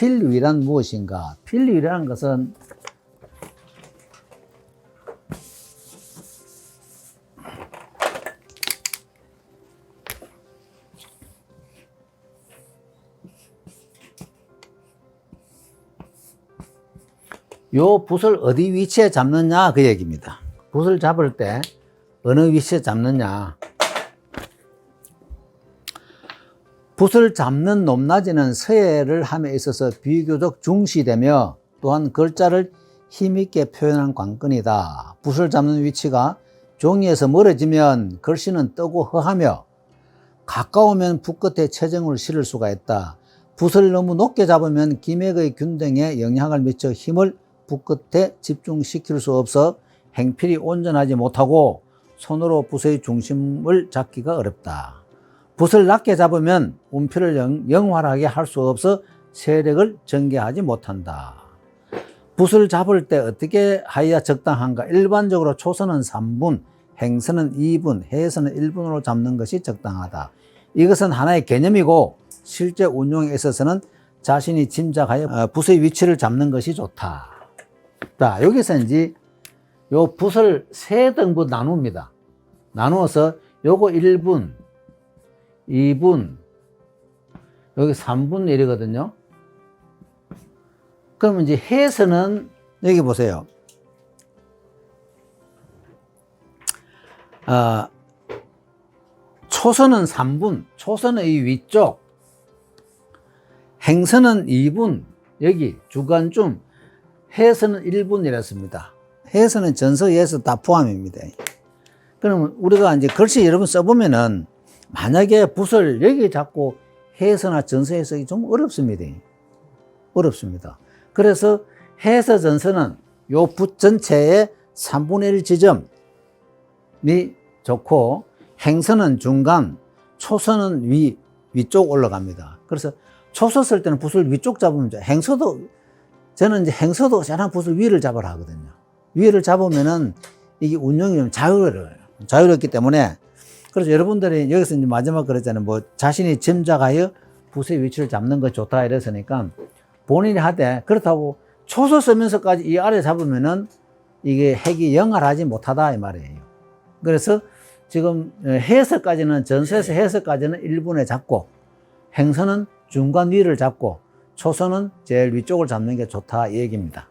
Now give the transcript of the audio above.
필위란 무엇인가? 필위라는 것은 요 붓을 어디 위치에 잡느냐 그 얘기입니다. 붓을 잡을 때 어느 위치에 잡느냐. 붓을 잡는 높낮이는 서예를 함에 있어서 비교적 중시되며 또한 글자를 힘있게 표현한 관건이다. 붓을 잡는 위치가 종이에서 멀어지면 글씨는 뜨고 허하며 가까우면 붓 끝에 체정을 실을 수가 있다. 붓을 너무 높게 잡으면 기맥의 균등에 영향을 미쳐 힘을 붓 끝에 집중시킬 수 없어 행필이 온전하지 못하고 손으로 붓의 중심을 잡기가 어렵다. 붓을 낮게 잡으면 운표를 영, 영활하게 할 수 없어 세력을 전개하지 못한다. 붓을 잡을 때 어떻게 하여야 적당한가? 일반적으로 초선은 3분, 행선은 2분, 해선은 1분으로 잡는 것이 적당하다. 이것은 하나의 개념이고 실제 운용에 있어서는 자신이 짐작하여 어, 붓의 위치를 잡는 것이 좋다. 자, 여기서 이제 요 붓을 세 등분 나눕니다. 나누어서 요거 1분, 2분, 여기 3분 이러거든요. 그러면 이제 해서는 여기 보세요. 아, 초선은 3분, 초선의 이 위쪽, 행선은 2분, 여기 주간쯤, 해서는 1분 이랬습니다. 해서는 전서에서 다 포함입니다. 그러면 우리가 이제 글씨 여러분 써보면은 만약에 붓을 여기 잡고 해서나 전서에 쓰기 좀 어렵습니다. 어렵습니다. 그래서 해서 전서는 요 붓 전체의 3분의 1 지점이 좋고 행선은 중간, 초선은 위, 위쪽 올라갑니다. 그래서 초서 쓸 때는 붓을 위쪽 잡으면. 행서도, 저는 이제 행서도 저랑 붓을 위를 잡으라 하거든요. 위를 잡으면은 이게 운영이 좀 자유로워요. 자유롭기 때문에 그래서 여러분들이 여기서 이제 마지막 그랬잖아요. 뭐 자신이 짐작하여 붓의 위치를 잡는 것 좋다 이랬으니까 본인이 하되 그렇다고 초소 쓰면서까지 이 아래 잡으면은 이게 핵이 영활하지 못하다 이 말이에요. 그래서 지금 해석까지는 전서에서 해석까지는 1분에 잡고 행선은 중간 위를 잡고 초선은 제일 위쪽을 잡는 게 좋다 이 얘기입니다.